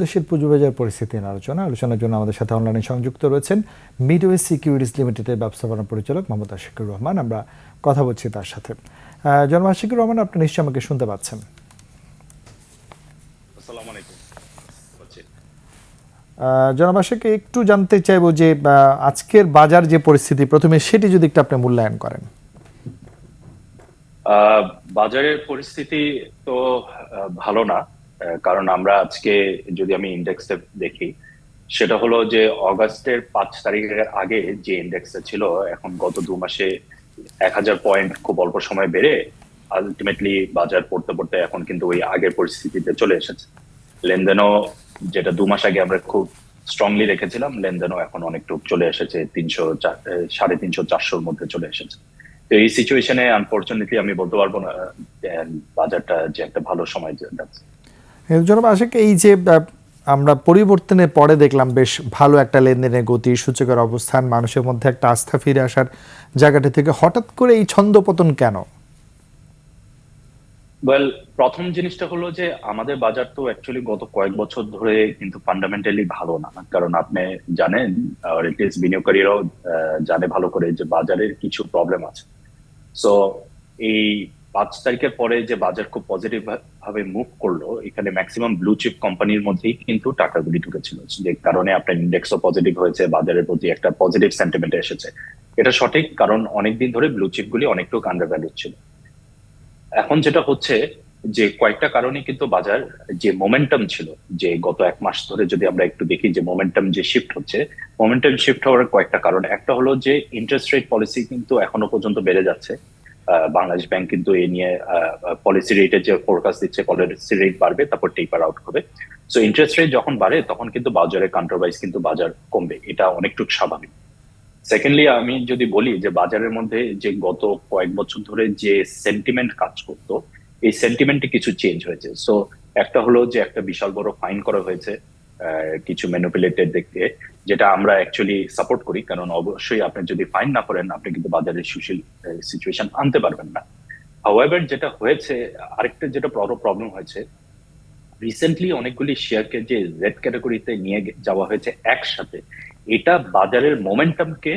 দেশের পুঁজিবাজার পরিস্থিতি নিয়ে আলোচনা। আলোচনার জন্য আমাদের সাথে অনলাইনে সংযুক্ত রয়েছেন মিডওয়ে সিকিউরিটিজ লিমিটেডের ব্যবস্থাপনা পরিচালক মোহাম্মদ আশিকুর রহমান। আমরা কথা বলছি তার সাথে। জনাব আশিকুর রহমান আপনি নিশ্চয়ই আমাকে শুনতে পাচ্ছেন। জনাব একটু জানতে চাইব যে আজকের বাজার যে পরিস্থিতি প্রথমে সেটি যদি একটু আপনি মূল্যায়ন করেন। বাজারের পরিস্থিতি তো ভালো না। কারণ আমরা আজকে যদি আমি ইন্ডেক্সে দেখি, সেটা হলো যে অগাস্টের পাঁচ তারিখের আগে যে ইন্ডেক্সটা ছিল, এখন গত দু মাসে এক হাজার পয়েন্ট খুব অল্প সময় বেড়ে আলটিমেটলি বাজার পড়তে পড়তে এখন কিন্তু ওই আগের পরিস্থিতিতে চলে এসেছে। লেনদেনও যেটা দু মাস আগে আমরা খুব স্ট্রংলি রেখেছিলাম, লেনদেনও এখন অনেকটু চলে এসেছে, তিনশো সাড়ে তিনশো চারশোর মধ্যে চলে এসেছে। তো এই সিচুয়েশনে আনফর্চুনেটলি আমি বলতে পারব না বাজারটা যে একটা ভালো সময় যাচ্ছে। জনাব, আশিক, এই যে আমরা পরিবর্তনের পরে দেখলাম বেশ ভালো একটা লেনদেনের গতি, সূচকের অবস্থান, মানুষের মধ্যে একটা আস্থা ফিরে আসার জায়গাটা থেকে হঠাৎ করে এই ছন্দপতন কেন? ওয়েল প্রথম জিনিসটা হলো যে, আমাদের বাজার তো অ্যাকচুয়ালি গত কয়েক বছর ধরে কিন্তু ফান্ডামেন্টালি ভালো না। কারণ আপনি জানেন রিটেলস বিনিয়োগকারীরাও জানে ভালো করে যে বাজারের কিছু প্রবলেম আছে। সো এই পাঁচ তারিখের পরে যে বাজার খুব পজিটিভ ভাবে মুভ করল, এখানে ম্যাক্সিমাম ব্লু চিপ কোম্পানির মধ্যেই কিন্তু টাকাগুলি ঢুকেছিল। যে কারণে আপনার ইন্ডেক্সও পজিটিভ হয়েছে, বাজারের প্রতি একটা পজিটিভ সেন্টিমেন্ট এসেছে। এটা সঠিক কারণ অনেকদিন ধরে ব্লু চিপগুলি অনেকটু আন্ডার ছিল। এখন যেটা হচ্ছে যে কয়েকটা কারণে কিন্তু বাজার যে মোমেন্টাম ছিল, যে গত এক মাস ধরে যদি আমরা একটু দেখি যে মোমেন্টাম যে শিফট হচ্ছে মোমেন্টাম শিফট হওয়ার কয়েকটা কারণ। একটা হলো যে ইন্টারেস্ট রেট পলিসি কিন্তু এখনও পর্যন্ত বেড়ে যাচ্ছে। বাংলাদেশ ব্যাংক কিন্তু এ নিয়ে পলিসি রেটের যে ফোরকাস্ট দিচ্ছে পলিসি রেট বাড়বে, তারপর টেপার আউট হবে। সো ইন্টারেস্ট রেট যখন বাড়ে, তখন কিন্তু বাজারে কান্ট্রোভাইজ কিন্তু বাজার কমবে। এটা অনেকটুক স্বাভাবিক। সেকেন্ডলি আমি যদি বলি যে বাজারের মধ্যে যে গত কয়েক বছর ধরে যে সেন্টিমেন্ট কাজ করতো, এই সেন্টিমেন্টে কিছু চেঞ্জ হয়েছে। সো একটা হলো যে একটা বিশাল বড় ফাইন করা হয়েছে। কিছু ম্যানুপুলেটেড দেখতে, যেটা আমরা অ্যাকচুয়ালি সাপোর্ট করি। কারণ অবশ্যই আপনি যদি ফাইন না করেন আপনি কিন্তু বাজারে সুশীল সিচুয়েশন আনতে পারবেন না। হাওয়েভার যেটা হয়েছে, আরেকটা যেটা বড় প্রবলেম হয়েছে রিসেন্টলি অনেকগুলি শেয়ারকে যে জেড ক্যাটাগরিতে নিয়ে যাওয়া হয়েছে একসাথে, এটা বাজারের মোমেন্টামকে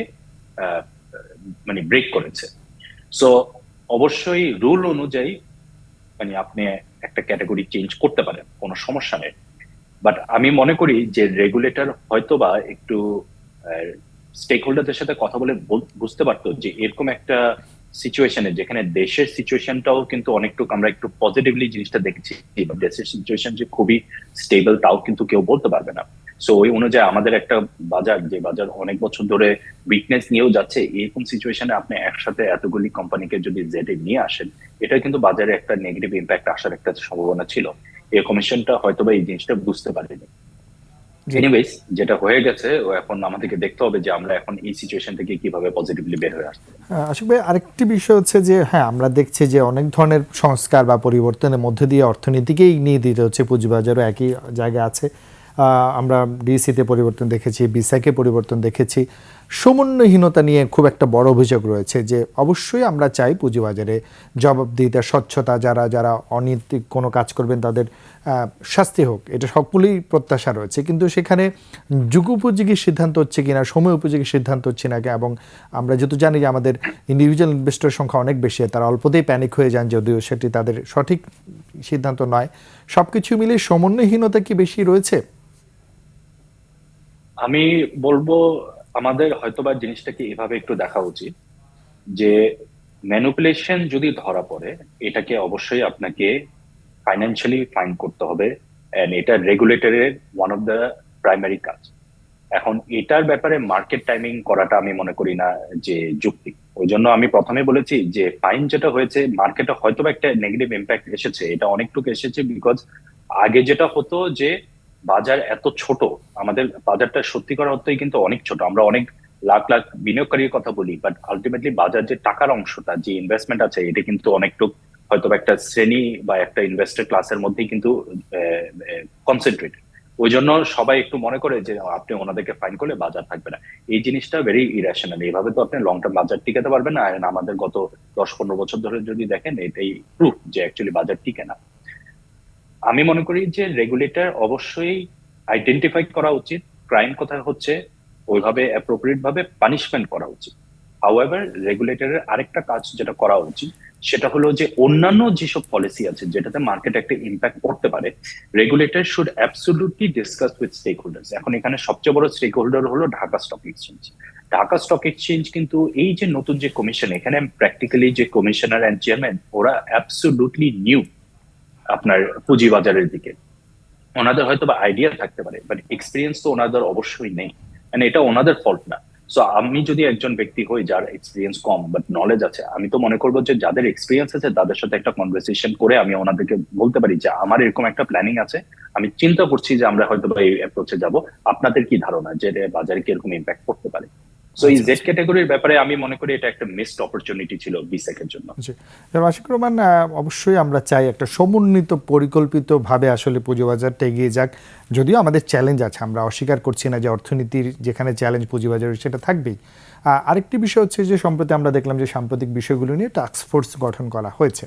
মানে ব্রেক করেছে। সো অবশ্যই রুল অনুযায়ী মানে আপনি একটা ক্যাটাগরি চেঞ্জ করতে পারেন, কোনো সমস্যা নেই। বাট আমি মনে করি যে রেগুলেটর হয়তোবা একটু স্টেক হোল্ডারদের সাথে কথা বলে বুঝতে পারতো যে এরকম একটা সিচুয়েশনে যেখানে দেশের সিচুয়েশনটাও কিন্তু অনেকটুকু আমরা একটু পজিটিভলি জিনিসটা দেখছি। দেশের সিচুয়েশন যে খুবই স্টেবল তাও কিন্তু কেউ বলতে পারবে না। সো ওই অনুযায়ী আমাদের একটা বাজার, যে বাজার অনেক বছর ধরে উইকনেস নিয়েও যাচ্ছে, এরকম সিচুয়েশনে আপনি একসাথে এতগুলি কোম্পানিকে যদি জেডে নিয়ে আসেন এটা কিন্তু বাজারে একটা নেগেটিভ ইম্প্যাক্ট আসার একটা সম্ভাবনা ছিল। এই কমিশনটা হয়তোবা এই জিনিসটা বুঝতে পারেনি। এনিওয়েজ যেটা হয়ে গেছে ও এখন আমাদেরকে দেখতে হবে যে আমরা এখন এই সিচুয়েশন থেকে কীভাবে পজিটিভলি বের হয়ে আসতে পারি। আশিক ভাই আরেকটি বিষয় হচ্ছে যে হ্যাঁ আমরা দেখছি যে অনেক ধরনের সংস্কার বা পরিবর্তনের মধ্যে দিয়ে অর্থনীতিকেই নিয়ে দিতে হচ্ছে পুঁজিবাজারও একই জায়গায় আছে। আহ, আমরা ডিসিতে পরিবর্তন দেখেছি বিসাইকে পরিবর্তন দেখেছি। সমন্বয়হীনতা নিয়ে খুব একটা বড় অভিযোগ রয়েছে যে অবশ্যই আমরা চাই পুঁজিবাজারে জবাবদিহিতা, স্বচ্ছতা, যারা যারা অনৈতিক কোনো কাজ করবেন তাদের শাস্তি হোক। এটা সকলেই প্রত্যাশা রয়েছে। কিন্তু সেখানে যুগোপযোগী সিদ্ধান্ত হচ্ছে কিনা, সময় উপযোগী সিদ্ধান্ত হচ্ছে না এবং আমরা যেহেতু জানি যে আমাদের ইন্ডিভিজুয়াল ইনভেস্টর সংখ্যা অনেক বেশি, তারা অল্পতেই প্যানিক হয়ে যান যদিও সেটি তাদের সঠিক সিদ্ধান্ত নয়। সব কিছু মিলিয়ে সমন্বয়হীনতা কি বেশি রয়েছে? আমি বলব আমাদের হয়তোবা জিনিসটাকে এভাবে একটু দেখা উচিত যে ম্যানুপুলেশন যদি ধরা পড়ে, এটাকে অবশ্যই আপনাকে ফাইন্যান্সিয়ালি ফাইন করতে হবে এন্ড এটা রেগুলেটরের ওয়ান অফ দ্য প্রাইমারি কাজ। এখন এটার ব্যাপারে মার্কেট টাইমিং করাটা আমি মনে করি না যে যুক্তি। ওই জন্য আমি প্রথমে বলেছি যে ফাইন যেটা হয়েছে মার্কেটে হয়তো একটা নেগেটিভ ইম্প্যাক্ট এসেছে, এটা অনেকটুকু এসেছে বিকজ আগে যেটা হতো যে বাজার এত ছোট, আমাদের বাজারটা সত্যি করা অর্থই কিন্তু অনেক ছোট। আমরা অনেক লাখ লাখ বিনিয়োগকারীর কথা বলি বাট আলটিমেটলি বাজার যে টাকার অংশটা, যে ইনভেস্টমেন্ট আছে, এটা কিন্তু অনেকটুকু হয়তো একটা শ্রেণি বা একটা ইনভেস্টর ক্লাসের মধ্যেই কিন্তু কনসেন্ট্রেট ওই জন্য সবাই একটু মনে করে যে, আপনি ওনাদেরকে ফাইন করলে বাজার থাকবে না। এই জিনিসটা ভেরি ইরেশনাল এইভাবে তো আপনি লং টার্ম বাজার টিকাতে পারবেন না। আমাদের গত দশ পনেরো বছর ধরে যদি দেখেন, এটাই প্রুফ যে অ্যাকচুয়ালি বাজার টিকে না। আমি মনে করি যে রেগুলেটর অবশ্যই আইডেন্টিফাই করা উচিত ক্রাইম কোথায় হচ্ছে ওইভাবে অ্যাপ্রোপ্রিয়েট ভাবে পানিশমেন্ট করা উচিত। হাউএভার রেগুলেটরের আরেকটা কাজ যেটা করা উচিত, সেটা হলো যে অন্যান্য যেসব পলিসি আছে, যেটাতে মার্কেট একটা ইম্প্যাক্ট করতে পারে regulator should absolutely discuss with stakeholders এখন এখানে সবচেয়ে বড় স্টেক হোল্ডার হলো Dhaka stock exchange Dhaka stock exchange কিন্তু এই যে নতুন যে কমিশন এখানে প্র্যাকটিক্যালি যে কমিশনার অ্যান্ড চেয়ারম্যান ওরা অ্যাবসোলুটলি নিউ আপনার পুঁজিবাজারের দিকে। ওনাদের হয়তো বা আইডিয়া থাকতে পারে বাট এক্সপিরিয়েন্স তো ওনাদের অবশ্যই নেই। মানে এটা ওনাদের ফল্ট না। সো আমি যদি একজন ব্যক্তি হই যার এক্সপিরিয়েন্স কম বাট নলেজ আছে, আমি তো মনে করব যে যাদের এক্সপিরিয়েন্স আছে, তাদের সাথে একটা কনভারসেশন করে আমি ওনাদেরকে বলতে পারি যে, আমার এরকম একটা প্ল্যানিং আছে। আমি চিন্তা করছি যে আমরা হয়তো এই অ্যাপ্রোচে যাব। আপনাদের কি ধারণা যে বাজারে কি এরকম ইম্প্যাক্ট করতে পারে? সো এই জেড ক্যাটাগরির ব্যাপারে আমি মনে করি এটা একটা মিসড অপরচুনিটি ছিল বিসেকের জন্য। জি। আশিক রহমান অবশ্যই আমরা চাই একটা সমন্বিত পরিকল্পিতভাবে আসলে পুঁজিবাজারটা এগিয়ে যাক। যদিও আমাদের চ্যালেঞ্জ আছে আমরা অস্বীকার করছি না যে অর্থনীতির যেখানে চ্যালেঞ্জ পুঁজিবাজারের সেটা থাকবেই। আরেকটি বিষয় হচ্ছে যে সম্প্রতি আমরা দেখলাম যে সাম্প্রতিক বিষয়গুলো নিয়ে টাস্ক ফোর্স গঠন করা হয়েছে।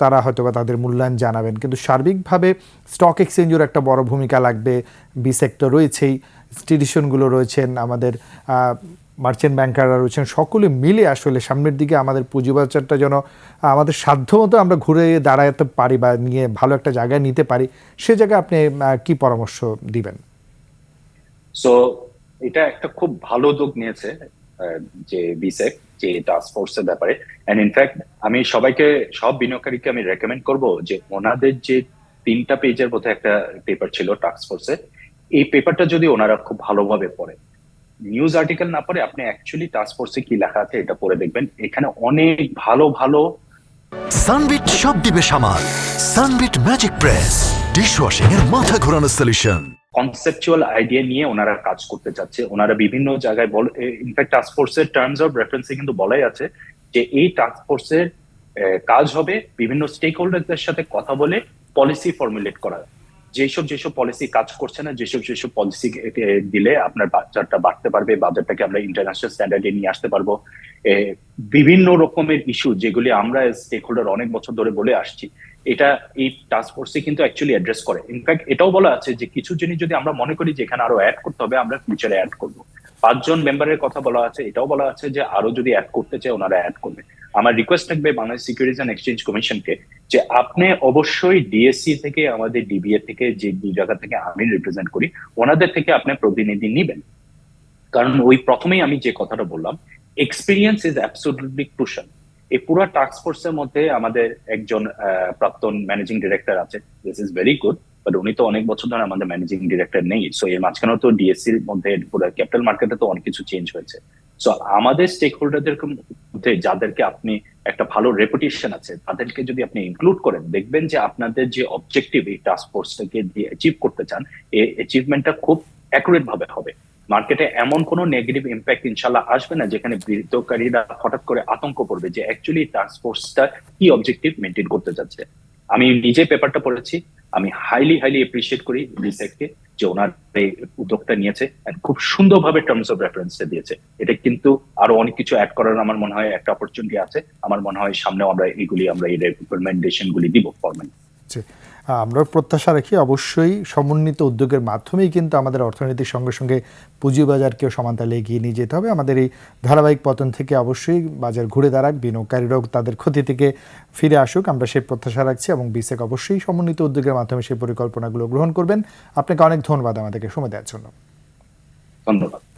তারা হয়তো বা তাদের মূল্যায়ন জানাবেন কিন্তু সার্বিকভাবে স্টক এক্সচেঞ্জের একটা বড় ভূমিকা লাগবে বি সেক্টর রয়েছেই। ইনস্টিটিউশনগুলো রয়েছেন, আমাদের মার্চেন্ট ব্যাংকাররা রয়েছেন, সকলে মিলে আসলে সামনের দিকে আমাদের পুঁজিবাজারটা যেন, আমাদের সাধ্যমতো আমরা ঘুরে দাঁড়াতে পারি বা নিয়ে ভালো একটা জায়গায় নিতে পারি, সে জায়গায় আপনি কি পরামর্শ দিবেন? সো এটা একটা খুব ভালো উদ্যোগ নিয়েছে যে বিসেক যে টাস্ক ফোর্সের ব্যাপারে। এন্ড ইনফ্যাক্ট আমি সবাইকে, সব বিনিয়োগকারীকে আমি রেকমেন্ড করব যে ওনাদের যে তিনটা পেজের মধ্যে একটা পেপার ছিল টাস্ক ফোর্সের এই পেপারটা যদি ওনারা খুব ভালোভাবে পড়ে নিউজ আর্টিকেল না পড়ে আপনি অ্যাকচুয়ালি টাস্ক ফোর্সে কি লেখা আছে এটা পড়ে দেখবেন। এখানে অনেক ভালো ভালো সানবিট সব দিবে সামাল সানবিট ম্যাজিক প্রেস ডিশওয়াশিং এর মাথা ঘোরানো সলিউশন কনসেপচুয়াল আইডিয়া নিয়ে ওনারা কাজ করতে চাচ্ছে। ওনারা বিভিন্ন জায়গায় বল ইনফ্যাক্ট টাস্ক ফোর্সের টার্মস অফ রেফারেন্সে কিন্তু বলাই আছে যে এই টাস্ক ফোর্সের কাজ হবে বিভিন্ন স্টেক হোল্ডারদের সাথে কথা বলে পলিসি ফর্মুলেট করা। যেসব যেসব পলিসি কাজ করছে না, যেসব যেসব পলিসি দিলে আপনার বাজারটা বাড়তে পারবে, বাজারটাকে আমরা ইন্টারন্যাশনাল স্ট্যান্ডার্ডে নিয়ে আসতে পারব। বিভিন্ন রকমের ইস্যু যেগুলি আমরা স্টেক হোল্ডার অনেক বছর ধরে বলে আসছি, এটা এই টাস্ক ফোর্সে কিন্তু অ্যাকচুয়ালি অ্যাড্রেস করে। ইনফ্যাক্ট এটাও বলা আছে যে কিছু জিনিস যদি আমরা মনে করি যে এখানে আরও অ্যাড করতে হবে, আমরা ফিউচারে অ্যাড করব। পাঁচজন মেম্বারের কথা বলা আছে, এটাও বলা আছে যে আরও যদি অ্যাড করতে চায়, ওনারা অ্যাড করবে। আমার রিকোয়েস্ট থাকবে বাংলাদেশ সিকিউরিটিজ অ্যান্ড এক্সচেঞ্জ কমিশনকে যে আপনি অবশ্যই ডিএসসি থেকে, আমাদের ডিবিএ থেকে, যে জায়গা থেকে আমি রিপ্রেজেন্ট করি, ওনাদের থেকে আপনি প্রতিনিধি নিবেন। কারণ ওই প্রথমেই আমি যে কথাটা বললাম এক্সপিরিয়েন্স ইজ অ্যাবসোলুটলি ক্রুশাল এই পুরো টাস্ক ফোর্সের মধ্যে আমাদের একজন প্রাক্তন ম্যানেজিং ডিরেক্টর আছে। This is very good but উনি তো অনেক বছর ধরে আমাদের ম্যানেজিং ডিরেক্টর নেই। সো এর মাঝখানেও তো ডিএসসির মধ্যে পুরো ক্যাপিটাল মার্কেটে তো অনেক কিছু চেঞ্জ হয়েছে। সো আমাদের স্টেক হোল্ডারদের মধ্যে যাদেরকে আপনি একটা ভালো রেপুটেশন আছে, তাদেরকে যদি আপনি ইনক্লুড করেন, দেখবেন যে আপনাদের যে অবজেক্টিভ এই টাস্ক ফোর্সটাকে দিয়ে অ্যাচিভ করতে চান এই অ্যাচিভমেন্টটা খুব অ্যাকুরেট ভাবে হবে। মার্কেটে এমন কোনো নেগেটিভ ইম্প্যাক্ট ইনশাল্লাহ আসবে না, যেখানে বিরোধকারীরা হঠাৎ করে আতঙ্ক পড়বে যে অ্যাকচুয়ালি টাস্ক ফোর্সটা কি অবজেক্টিভ মেনটেন করতে যাচ্ছে আমি নিজে পেপারটা পড়েছি। আমি হাইলি হাইলি এপ্রিসিয়েট করি রিসেক্টকে যে ওনার এই উদ্যোগটা নিয়েছে খুব সুন্দরভাবে টার্মস অফ রেফারেন্স দিয়েছে। এটা কিন্তু আরও অনেক কিছু অ্যাড করার আমার মনে হয় একটা অপরচুনিটি আছে। আমার মনে হয় সামনে আমরা এগুলি, আমরা এই রেকমেন্ডেশন গুলি দিব ফরম্যাল জি। আমরা প্রত্যাশা রাখি অবশ্যই সমন্বিত উদ্যোগের মাধ্যমেই কিন্তু আমাদের অর্থনীতির সঙ্গে সঙ্গে পুঁজিবাজারকেও সমানতালে এগিয়ে নিয়ে যেতে হবে। আমাদের এই ধারাবাহিক পতন থেকে অবশ্যই বাজার ঘুরে দাঁড়াক বিনিয়োগকারীরাও তাদের ক্ষতি থেকে ফিরে আসুক, আমরা সেই প্রত্যাশা রাখছি এবং বিসেক অবশ্যই সমন্বিত উদ্যোগের মাধ্যমে সেই পরিকল্পনাগুলো গ্রহণ করবেন। আপনাকে অনেক ধন্যবাদ আমাদেরকে সময় দেওয়ার জন্য। ধন্যবাদ।